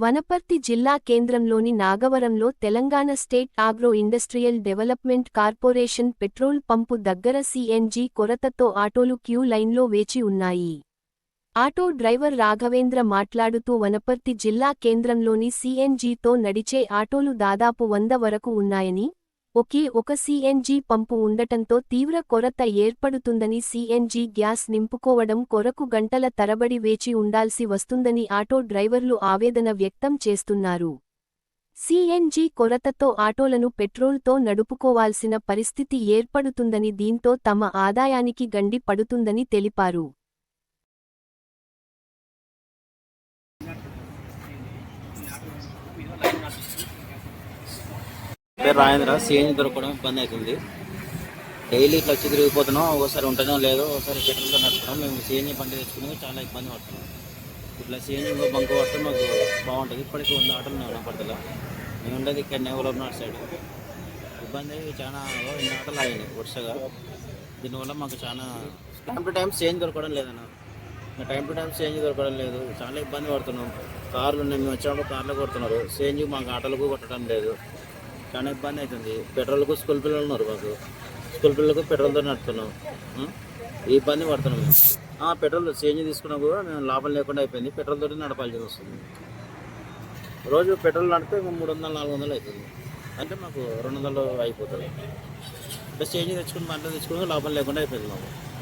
వనపర్తి జిల్లా కేంద్రంలోని నాగవరంలో Telangana state agro industrial development corporation petrol pump దగ్గర సీఎన్జీ కొరతతో ఆటోలు క్యూ లైన్లో వేచి ఉన్నాయి. ఆటో డ్రైవర్ రాఘవేంద్ర మాట్లాడుతూ వనపర్తి జిల్లా కేంద్రంలోని సీఎన్జీతో నడిచే ఆటోలు దాదాపు వంద వరకు ఉన్నాయని ఒకే ఒక సీఎన్జీ పంపు ఉండటంతో తీవ్ర కొరత ఏర్పడుతుందని సీఎన్జీ గ్యాస్ నింపుకోవడం కొరకు గంటల తరబడి వేచి ఉండాల్సి వస్తుందని ఆటో డ్రైవర్లు ఆవేదన వ్యక్తం చేస్తున్నారు. సీఎన్జీ కొరతతో ఆటోలను పెట్రోల్తో నడుపుకోవాల్సిన పరిస్థితి ఏర్పడుతుందని దీంతో తమ ఆదాయానికి గండి పడుతుందని తెలిపారు. పేరు రాజేంద్ర. సిఎన్జి దొరకడం ఇబ్బంది అవుతుంది. డైలీ ఇట్లా వచ్చి తిరిగిపోతున్నాం. ఒకసారి ఉంటేనో లేదో ఒకసారి పెట్రోల్తో నడుపుతున్నాం మేము సిఎన్జి బండి తెచ్చుకునేది చాలా ఇబ్బంది పడుతున్నాం. ఇట్లా సిఎన్జి బంకు పడటం మాకు బాగుంటుంది. ఇప్పటికీ వంద ఆటలు నేను పడతలా. మేము ఉండేది ఇక్కడ నేవలబ్నాడ్ సైడ్. ఇబ్బంది చాలా ఎన్ని ఆటలు ఆగినాయి వరుసగా. దీనివల్ల మాకు చాలా టైం టు టైం చేంజ్ దొరకడం లేదన్న. టైం టు టైం చేంజ్ దొరకడం లేదు. చాలా ఇబ్బంది పడుతున్నాం. కార్లు ఉన్నాయి. మేము వచ్చినప్పుడు కార్లు కొడుతున్నారు. చేంజ్ మాకు ఆటలకు కొట్టడం లేదు. చాలా ఇబ్బంది అవుతుంది. పెట్రోల్కు స్కూల్ పిల్లలు ఉన్నారు మాకు స్కూల్ పిల్లలకు పెట్రోల్తో నడుపుతున్నాం. ఈ ఇబ్బంది పడుతున్నాం మేము. ఆ, పెట్రోల్ చేంజ్ తీసుకున్నా కూడా మేము లాభం లేకుండా అయిపోయింది. పెట్రోల్ నడపాల్సి వస్తుంది. రోజు పెట్రోల్ నడిపితే మూడు వందలు నాలుగు వందలు అవుతుంది. అంటే మాకు రెండు వందలు అయిపోతుంది. అంటే చేంజ్ తెచ్చుకుని పంట తెచ్చుకుని లాభం లేకుండా అయిపోయింది మాకు.